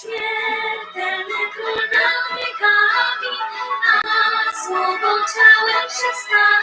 Śmiertelny król nad wiekami, a słowo ciałem się stało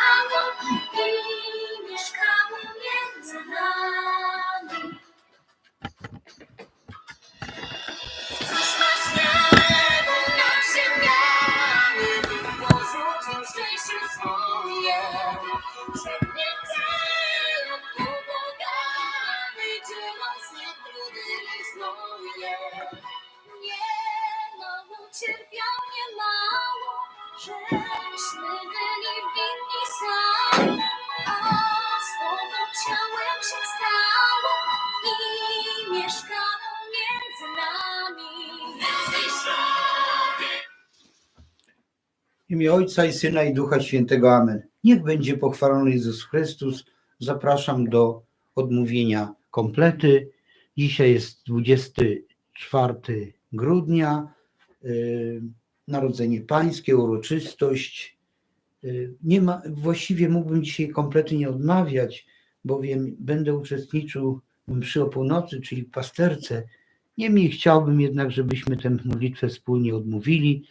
W imię Ojca i Syna i Ducha Świętego. Amen. Niech będzie pochwalony Jezus Chrystus. Zapraszam do odmówienia komplety. Dzisiaj jest 24 grudnia. yy, Narodzenie Pańskie, uroczystość. Yy, Nie ma, właściwie mógłbym dzisiaj komplety nie odmawiać, bowiem będę uczestniczył mszy o północy, czyli w pasterce. Niemniej chciałbym jednak, żebyśmy tę modlitwę wspólnie odmówili.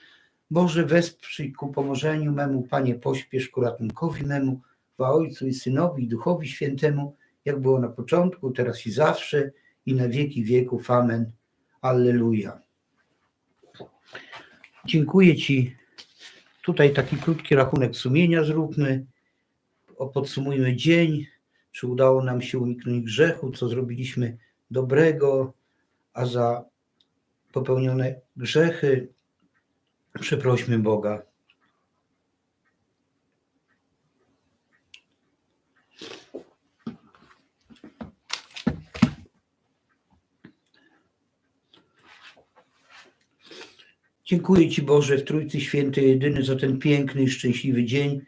Boże, wesprzyj ku pomożeniu memu, Panie, pośpiesz ku ratunkowi memu, chwała Ojcu i Synowi i Duchowi Świętemu, jak było na początku, teraz i zawsze, i na wieki wieków. Amen. Alleluja. Dziękuję Ci. Tutaj taki krótki rachunek sumienia zróbmy. Podsumujmy dzień. Czy udało nam się uniknąć grzechu, co zrobiliśmy dobrego, a za popełnione grzechy Przeprośmy Boga. Dziękuję Ci Boże w Trójcy Świętej Jedyny za ten piękny i szczęśliwy dzień,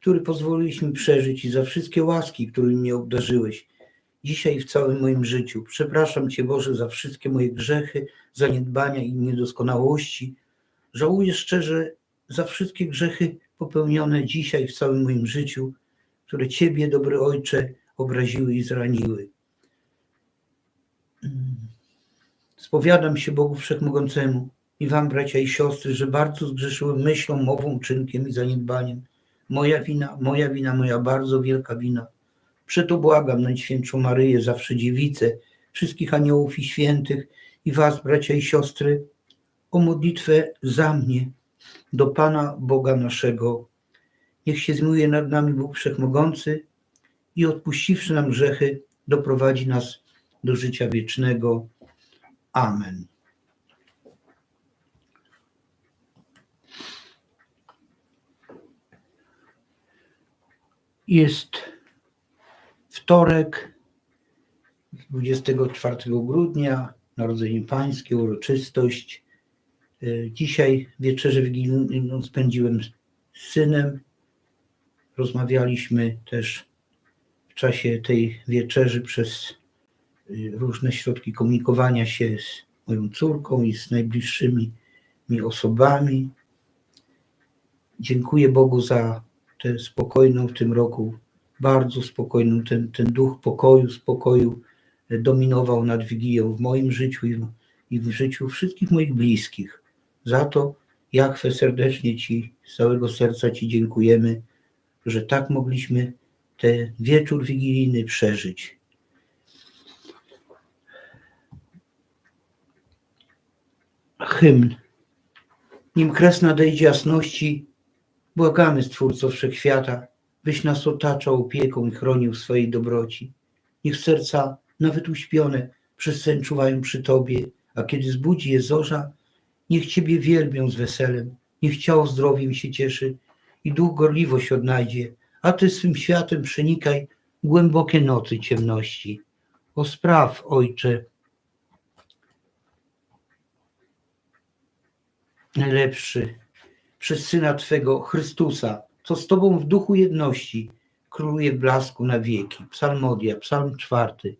który pozwoliliśmy przeżyć i za wszystkie łaski, którymi mnie obdarzyłeś dzisiaj w całym moim życiu. Przepraszam Cię Boże za wszystkie moje grzechy, zaniedbania i niedoskonałości, Żałuję szczerze za wszystkie grzechy popełnione dzisiaj w całym moim życiu, które Ciebie, dobry Ojcze, obraziły i zraniły. Spowiadam się Bogu Wszechmogącemu i Wam, bracia i siostry, że bardzo zgrzeszyłem myślą, mową, czynkiem i zaniedbaniem. Moja wina, moja wina, moja bardzo wielka wina. Przeto błagam Najświętszą Maryję, zawsze dziewicę, wszystkich aniołów i świętych i Was, bracia i siostry, o modlitwę za mnie do Pana Boga naszego. Niech się zmiłuje nad nami Bóg Wszechmogący i odpuściwszy nam grzechy, doprowadzi nas do życia wiecznego. Amen. Jest wtorek, 24 grudnia, Narodzenie Pańskie, uroczystość. E, Dzisiaj wieczerzę wigilijną spędziłem z synem. Rozmawialiśmy też w czasie tej wieczerzy przez y, różne środki komunikowania się z moją córką i z najbliższymi mi osobami. Dziękuję Bogu za tę spokojną w tym roku, bardzo spokojną, ten, ten duch pokoju, spokoju e, dominował nad Wigilią w moim życiu i w, i w życiu wszystkich moich bliskich. Za to Jachwę serdecznie Ci, z całego serca Ci dziękujemy, że tak mogliśmy ten wieczór wigilijny przeżyć. Hymn. Nim kres nadejdzie jasności, błagamy Stwórco Wszechświata, byś nas otaczał opieką i chronił swojej dobroci. Niech serca, nawet uśpione, przez sen czuwają przy Tobie, a kiedy zbudzi je zorza, niech Ciebie wielbią z weselem, niech ciało zdrowiem się cieszy i duch gorliwość odnajdzie, a Ty swym światem przenikaj głębokie nocy ciemności. O spraw, Ojcze, najlepszy, przez Syna Twego Chrystusa, co z Tobą w duchu jedności króluje w blasku na wieki. Psalmodia, psalm czwarty.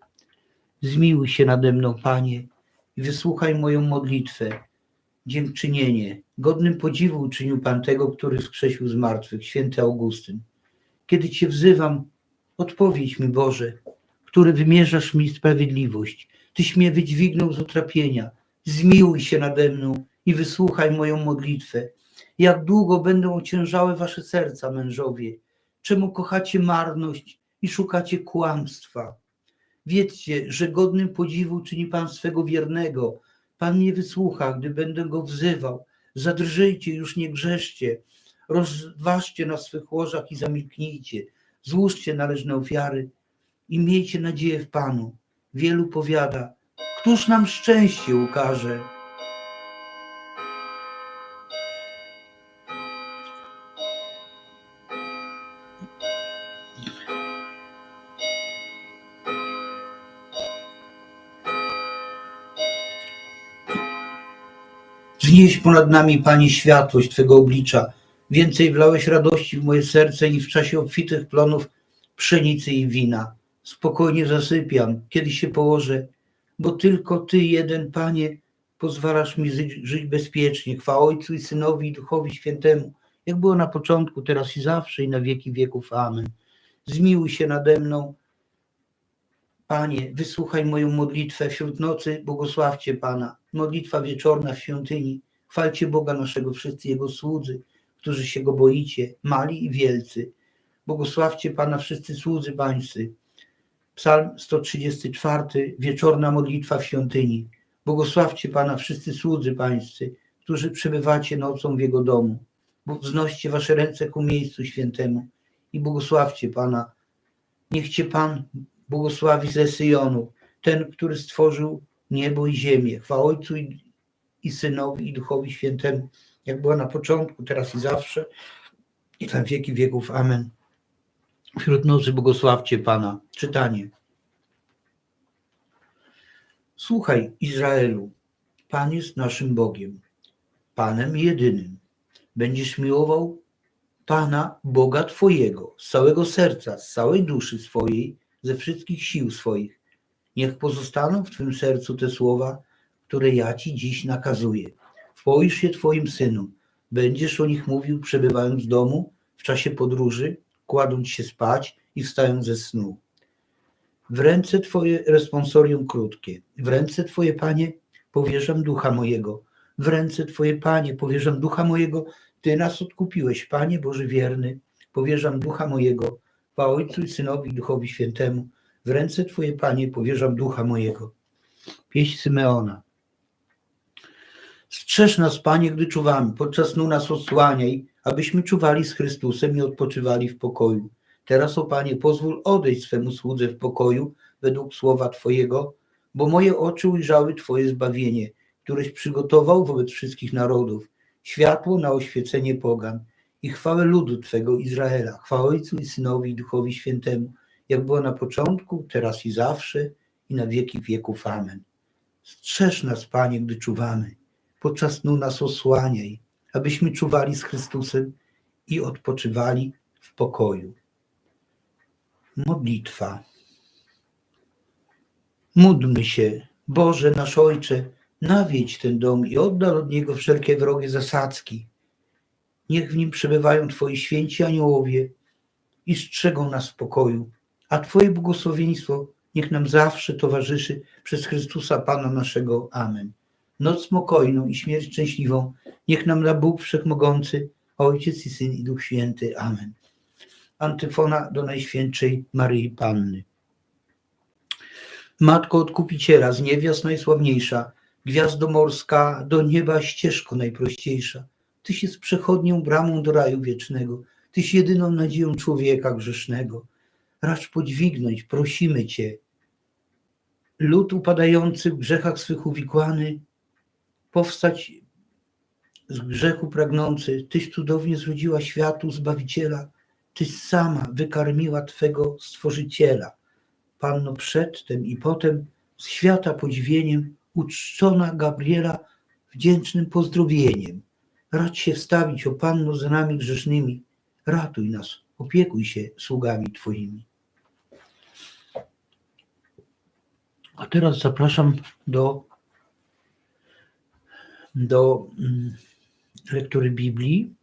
Zmiłuj się nade mną, Panie, i wysłuchaj moją modlitwę. Dziękczynienie. Godnym podziwu uczynił Pan tego, który wskrzesił z martwych, święty Augustyn. Kiedy Cię wzywam, odpowiedź mi, Boże, który wymierzasz mi sprawiedliwość. Tyś mnie wydźwignął z utrapienia. Zmiłuj się nade mną i wysłuchaj moją modlitwę. Jak długo będą ociężały wasze serca, mężowie? Czemu kochacie marność i szukacie kłamstwa? Wiedzcie, że godnym podziwu czyni Pan swego wiernego. Pan mnie wysłucha, gdy będę go wzywał. Zadrżyjcie, już nie grzeszcie. Rozważcie na swych łożach i zamilknijcie. Złóżcie należne ofiary i miejcie nadzieję w Panu. Wielu powiada, któż nam szczęście ukaże? Ponad nami, Panie, światłość Twego oblicza. Więcej wlałeś radości w moje serce niż w czasie obfitych plonów pszenicy i wina. Spokojnie zasypiam, kiedy się położę, bo tylko Ty jeden, Panie, pozwalasz mi żyć, żyć bezpiecznie. Chwała Ojcu i Synowi i Duchowi Świętemu, jak było na początku, teraz i zawsze i na wieki wieków. Amen. Zmiłuj się nade mną, Panie, wysłuchaj moją modlitwę wśród nocy, błogosławcie Pana. Modlitwa wieczorna w świątyni. Chwalcie Boga naszego, wszyscy Jego słudzy, którzy się Go boicie, mali i wielcy. Błogosławcie Pana wszyscy słudzy Pańscy. Psalm 134, wieczorna modlitwa w świątyni. Błogosławcie Pana wszyscy słudzy Pańscy, którzy przebywacie nocą w Jego domu. Wznoście wasze ręce ku miejscu świętemu i błogosławcie Pana. Niech Cię Pan błogosławi ze Syjonu, ten, który stworzył niebo i ziemię. Chwała Ojcu i Synowi i Duchowi Świętemu, jak była na początku, teraz i zawsze, i na wieki wieków. Amen. Wśród nocy błogosławcie Pana. Czytanie. Słuchaj, Izraelu, Pan jest naszym Bogiem, Panem jedynym. Będziesz miłował Pana, Boga Twojego, z całego serca, z całej duszy swojej, ze wszystkich sił swoich. Niech pozostaną w Twym sercu te słowa, które ja Ci dziś nakazuję. Wpoisz się Twoim synom, będziesz o nich mówił, przebywając w domu, w czasie podróży, kładąc się spać i wstając ze snu. W ręce Twoje responsorium krótkie, w ręce Twoje, Panie, powierzam ducha mojego. W ręce Twoje, Panie, powierzam ducha mojego. Ty nas odkupiłeś, Panie Boży wierny. Powierzam ducha mojego. Chwała Ojcu i Synowi Duchowi Świętemu. W ręce Twoje, Panie, powierzam ducha mojego. Pieśń Symeona. Strzeż nas, Panie, gdy czuwamy, podczas snu nas osłaniaj, abyśmy czuwali z Chrystusem i odpoczywali w pokoju. Teraz, o Panie, pozwól odejść swemu słudze w pokoju według słowa Twojego, bo moje oczy ujrzały Twoje zbawienie, któreś przygotował wobec wszystkich narodów, światło na oświecenie pogan i chwałę ludu Twego Izraela, chwała Ojcu i Synowi i Duchowi Świętemu, jak było na początku, teraz i zawsze i na wieki wieków. Amen. Strzeż nas, Panie, gdy czuwamy, podczas snu nas osłaniaj, abyśmy czuwali z Chrystusem i odpoczywali w pokoju. Modlitwa. Módlmy się, Boże nasz Ojcze, nawiedź ten dom i oddal od niego wszelkie wrogie zasadzki. Niech w nim przebywają Twoi święci aniołowie i strzegą nas w pokoju, a Twoje błogosławieństwo niech nam zawsze towarzyszy przez Chrystusa Pana naszego. Amen. Noc spokojną i śmierć szczęśliwą niech nam da Bóg Wszechmogący, Ojciec i Syn i Duch Święty. Amen. Antyfona do Najświętszej Maryi Panny. Matko Odkupiciela, z niewiast najsławniejsza, gwiazdo morska, do nieba ścieżko najprościejsza. Tyś jest przechodnią bramą do raju wiecznego. Tyś jedyną nadzieją człowieka grzesznego. Racz podźwignąć, prosimy Cię. Lud upadający w grzechach swych uwikłany, powstać z grzechu pragnący, Tyś cudownie zrodziła światu Zbawiciela, Tyś sama wykarmiła Twego Stworzyciela. Panno przedtem i potem z świata podziwieniem uczczona Gabriela wdzięcznym pozdrowieniem. Racz się wstawić, o Panno, za nami grzesznymi. Ratuj nas, opiekuj się sługami Twoimi. A teraz zapraszam do, do mm, lektury Biblii.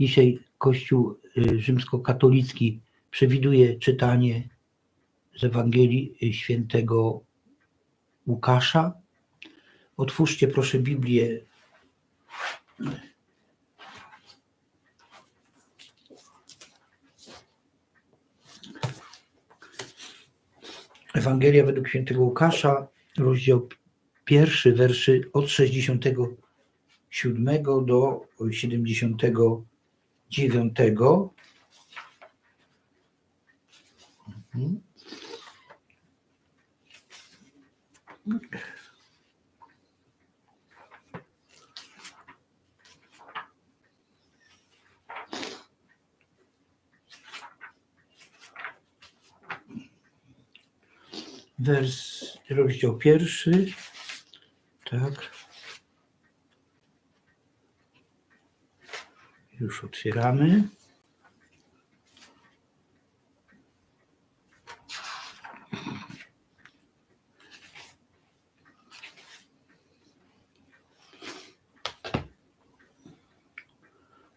Dzisiaj Kościół y, rzymskokatolicki przewiduje czytanie z Ewangelii świętego Łukasza. Otwórzcie proszę Biblię. Ewangelia według świętego Łukasza, rozdział pierwszy, werszy od 67 do 79. Mhm. Wers, rozdział pierwszy. Tak. Już otwieramy.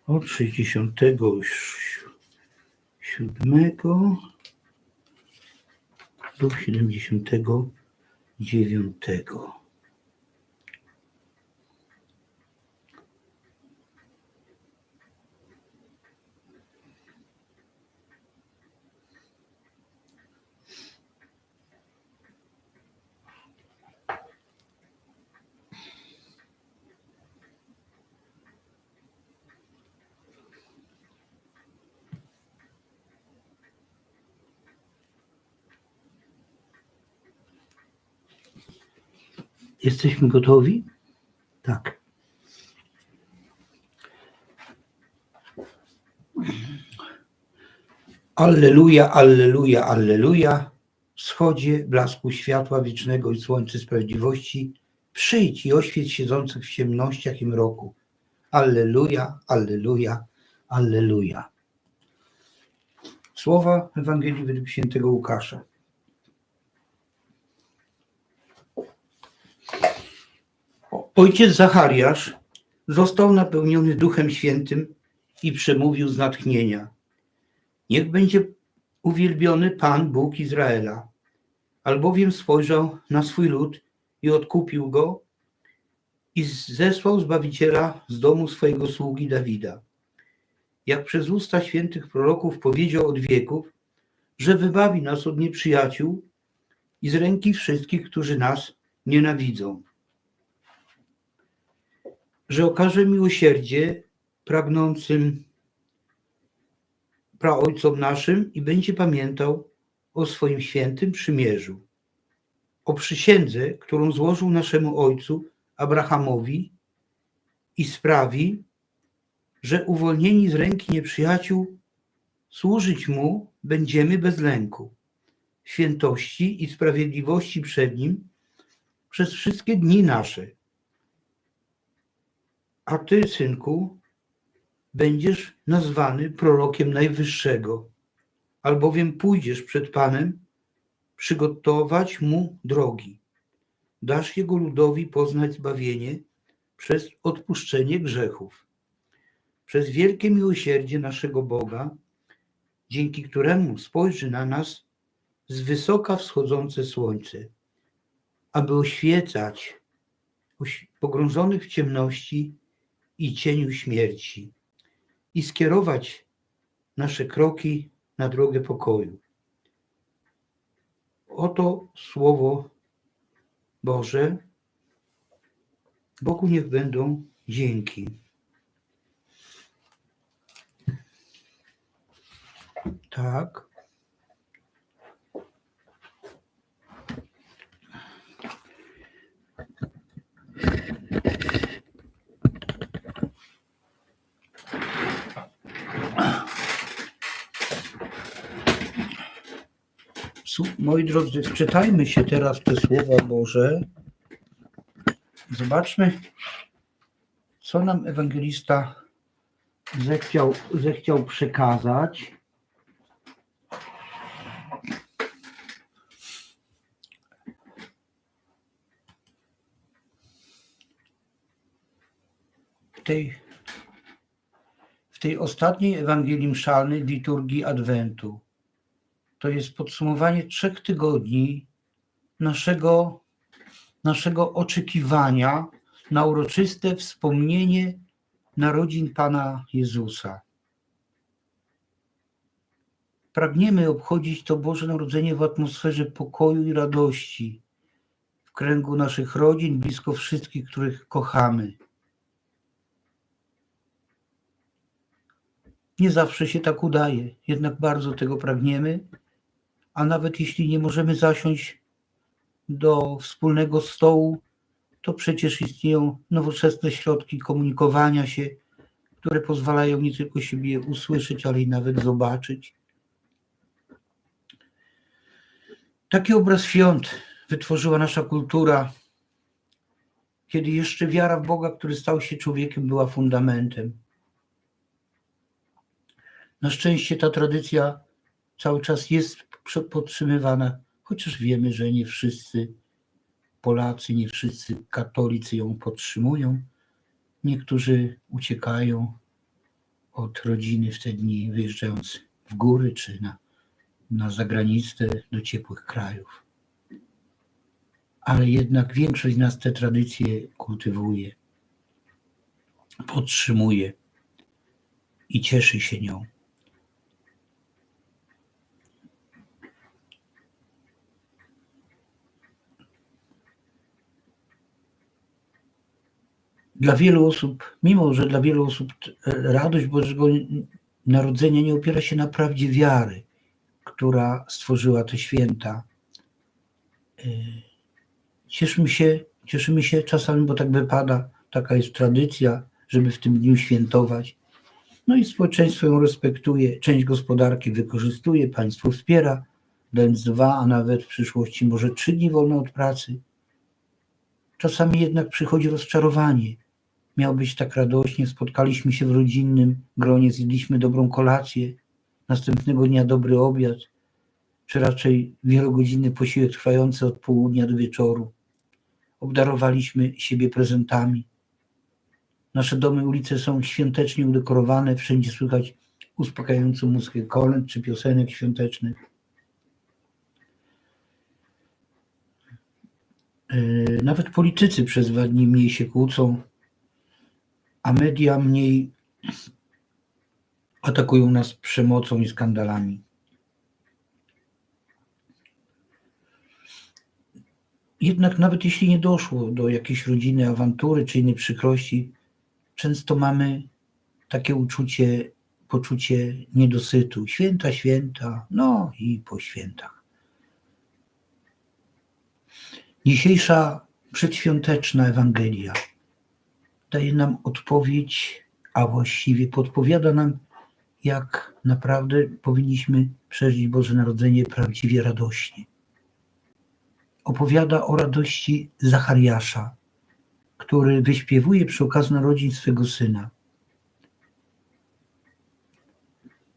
Od 67 do 79. Jesteśmy gotowi? Tak. Alleluja, alleluja, alleluja. Wschodzie blasku światła wiecznego i słońce sprawiedliwości, przyjdź i oświeć siedzących w ciemnościach i mroku. Alleluja, alleluja, alleluja. Słowa Ewangelii według świętego Łukasza. Ojciec Zachariasz został napełniony Duchem Świętym i przemówił z natchnienia. Niech będzie uwielbiony Pan Bóg Izraela, albowiem spojrzał na swój lud i odkupił go i zesłał Zbawiciela z domu swojego sługi Dawida. Jak przez usta świętych proroków powiedział od wieków, że wybawi nas od nieprzyjaciół i z ręki wszystkich, którzy nas nienawidzą że okaże miłosierdzie pragnącym praojcom naszym i będzie pamiętał o swoim świętym przymierzu, o przysiędze, którą złożył naszemu ojcu Abrahamowi i sprawi, że uwolnieni z ręki nieprzyjaciół służyć mu będziemy bez lęku, świętości i sprawiedliwości przed nim przez wszystkie dni nasze a ty, synku, będziesz nazwany prorokiem Najwyższego, albowiem pójdziesz przed Panem przygotować mu drogi. Dasz jego ludowi poznać zbawienie przez odpuszczenie grzechów, przez wielkie miłosierdzie naszego Boga, dzięki któremu spojrzy na nas z wysoka wschodzące słońce, aby oświecać pogrążonych w ciemności i cieniu śmierci i skierować nasze kroki na drogę pokoju. Oto słowo Boże. Bogu niech będą dzięki. Tak. Moi drodzy, wczytajmy się teraz te słowa Boże. Zobaczmy, co nam ewangelista zechciał, zechciał przekazać. W tej, w tej ostatniej Ewangelii Mszalnej liturgii Adwentu. To jest podsumowanie trzech tygodni naszego, naszego oczekiwania na uroczyste wspomnienie narodzin Pana Jezusa. Pragniemy obchodzić to Boże Narodzenie w atmosferze pokoju i radości, w kręgu naszych rodzin, blisko wszystkich, których kochamy. Nie zawsze się tak udaje, jednak bardzo tego pragniemy, a nawet jeśli nie możemy zasiąść do wspólnego stołu, to przecież istnieją nowoczesne środki komunikowania się, które pozwalają nie tylko siebie usłyszeć, ale i nawet zobaczyć. Taki obraz świąt wytworzyła nasza kultura, kiedy jeszcze wiara w Boga, który stał się człowiekiem, była fundamentem. Na szczęście ta tradycja cały czas jest podtrzymywana, chociaż wiemy, że nie wszyscy Polacy, nie wszyscy katolicy ją podtrzymują. Niektórzy uciekają od rodziny w te dni, wyjeżdżając w góry czy na, na zagranicę do ciepłych krajów. Ale jednak większość z nas te tradycje kultywuje, podtrzymuje i cieszy się nią. Dla wielu osób, mimo że dla wielu osób radość Bożego Narodzenia nie opiera się na prawdzie wiary, która stworzyła te święta. Y, cieszymy się, cieszymy się czasami, bo tak wypada, taka jest tradycja, żeby w tym dniu świętować. No i społeczeństwo ją respektuje, część gospodarki wykorzystuje, państwo wspiera, dając dwa, a nawet w przyszłości może trzy dni wolne od pracy. Czasami jednak przychodzi rozczarowanie, miał być tak radośnie, spotkaliśmy się w rodzinnym gronie, zjedliśmy dobrą kolację, następnego dnia dobry obiad, czy raczej wielogodzinny posiłek trwający od południa do wieczoru. Obdarowaliśmy siebie prezentami. Nasze domy, ulice są świątecznie udekorowane, wszędzie słychać uspokajającą muzykę kolęd czy piosenek świątecznych. E, nawet politycy przez dwa dni mniej się kłócą, a media mniej atakują nas przemocą i skandalami. Jednak nawet jeśli nie doszło do jakiejś rodziny awantury czy innej przykrości, często mamy takie uczucie, poczucie niedosytu. Święta, święta, no i po świętach. Dzisiejsza przedświąteczna Ewangelia daje nam odpowiedź, a właściwie podpowiada nam, jak naprawdę powinniśmy przeżyć Boże Narodzenie prawdziwie radośnie. Opowiada o radości Zachariasza, który wyśpiewuje przy okazji narodzin swego syna.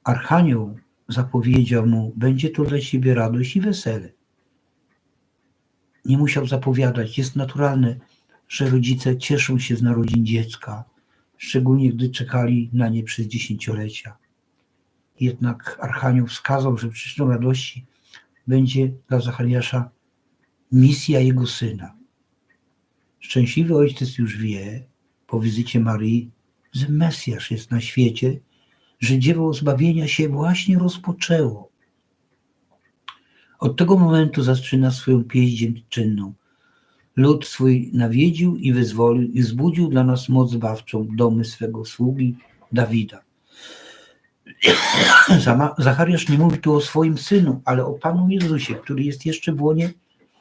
Archanioł zapowiedział mu: Będzie to dla ciebie radość i wesele. Nie musiał zapowiadać, jest naturalne, że rodzice cieszą się z narodzin dziecka, szczególnie gdy czekali na nie przez dziesięciolecia. Jednak Archanioł wskazał, że przyczyną radości będzie dla Zachariasza misja jego syna. Szczęśliwy ojciec już wie po wizycie Marii, że Mesjasz jest na świecie, że dzieło zbawienia się właśnie rozpoczęło. Od tego momentu zaczyna swoją pieśń dziękczynną – lud swój nawiedził i wyzwolił i wzbudził dla nas moc zbawczą domy swego sługi Dawida. Zachariasz nie mówi tu o swoim synu, ale o Panu Jezusie, który jest jeszcze w łonie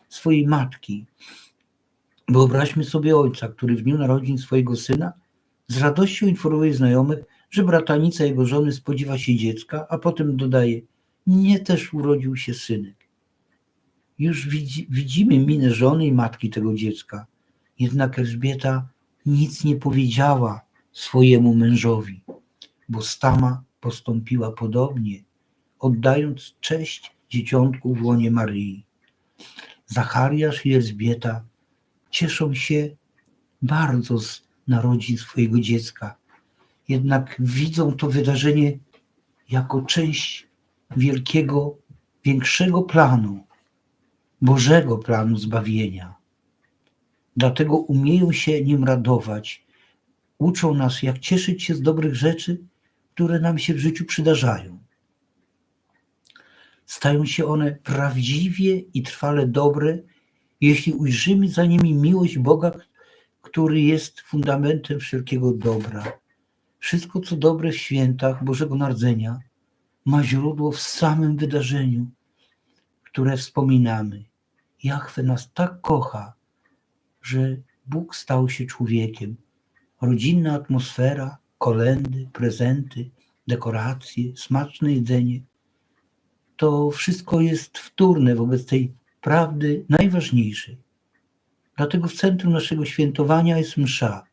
swojej matki. Wyobraźmy sobie ojca, który w dniu narodzin swojego syna z radością informuje znajomych, że bratanica jego żony spodziewa się dziecka, a potem dodaje, nie też urodził się synek. Już widzi, widzimy minę żony i matki tego dziecka. Jednak Elżbieta nic nie powiedziała swojemu mężowi, bo Stama postąpiła podobnie, oddając cześć dzieciątku w łonie Maryi. Zachariasz i Elżbieta cieszą się bardzo z narodzin swojego dziecka, jednak widzą to wydarzenie jako część wielkiego większego planu, Bożego planu zbawienia. Dlatego umieją się nim radować. Uczą nas, jak cieszyć się z dobrych rzeczy, które nam się w życiu przydarzają. Stają się one prawdziwie i trwale dobre, jeśli ujrzymy za nimi miłość Boga, który jest fundamentem wszelkiego dobra. Wszystko, co dobre w świętach Bożego Narodzenia, ma źródło w samym wydarzeniu, które wspominamy. Jachwę nas tak kocha, że Bóg stał się człowiekiem. Rodzinna atmosfera, kolendy, prezenty, dekoracje, smaczne jedzenie to wszystko jest wtórne wobec tej prawdy najważniejszej. Dlatego w centrum naszego świętowania jest msza.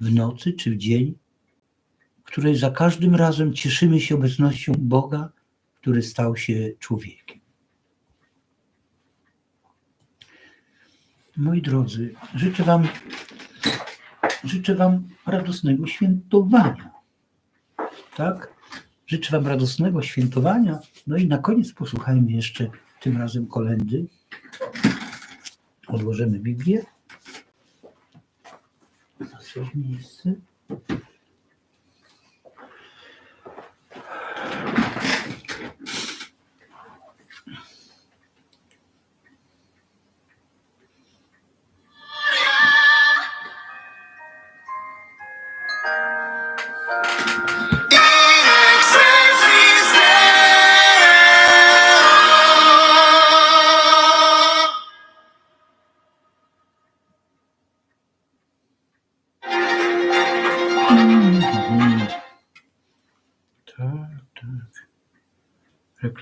W nocy czy w dzień, w której za każdym razem cieszymy się obecnością Boga, który stał się człowiekiem. Moi drodzy, życzę Wam, życzę Wam radosnego świętowania. Tak? Życzę Wam radosnego świętowania. No i na koniec posłuchajmy jeszcze tym razem kolendy. Odłożymy Biblię. Na miejsce.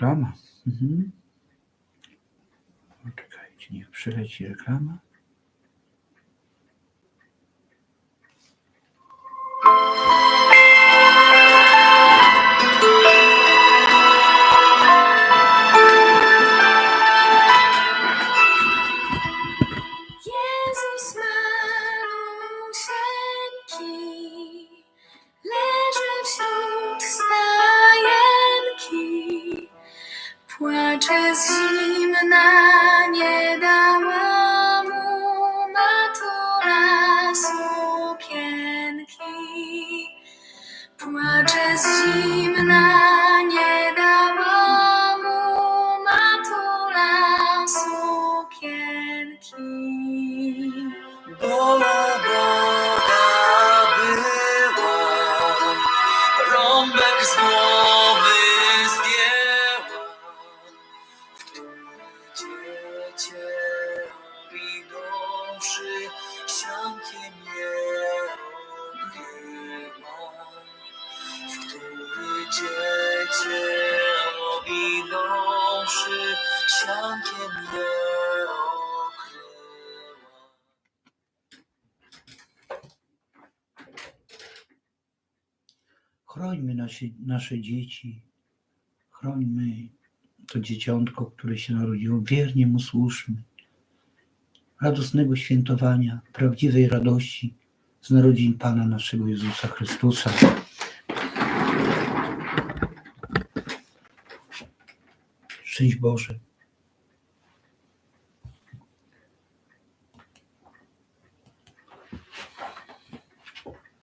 Reklama. Mhm. Poczekajcie, niech przyleci reklama. Dziecię minąwszy siankiem okryła. Chrońmy nasze, nasze dzieci, chrońmy to dzieciątko, które się narodziło, wiernie mu służmy. Radosnego świętowania, prawdziwej radości z narodzin Pana naszego Jezusa Chrystusa. Szczęść Boże.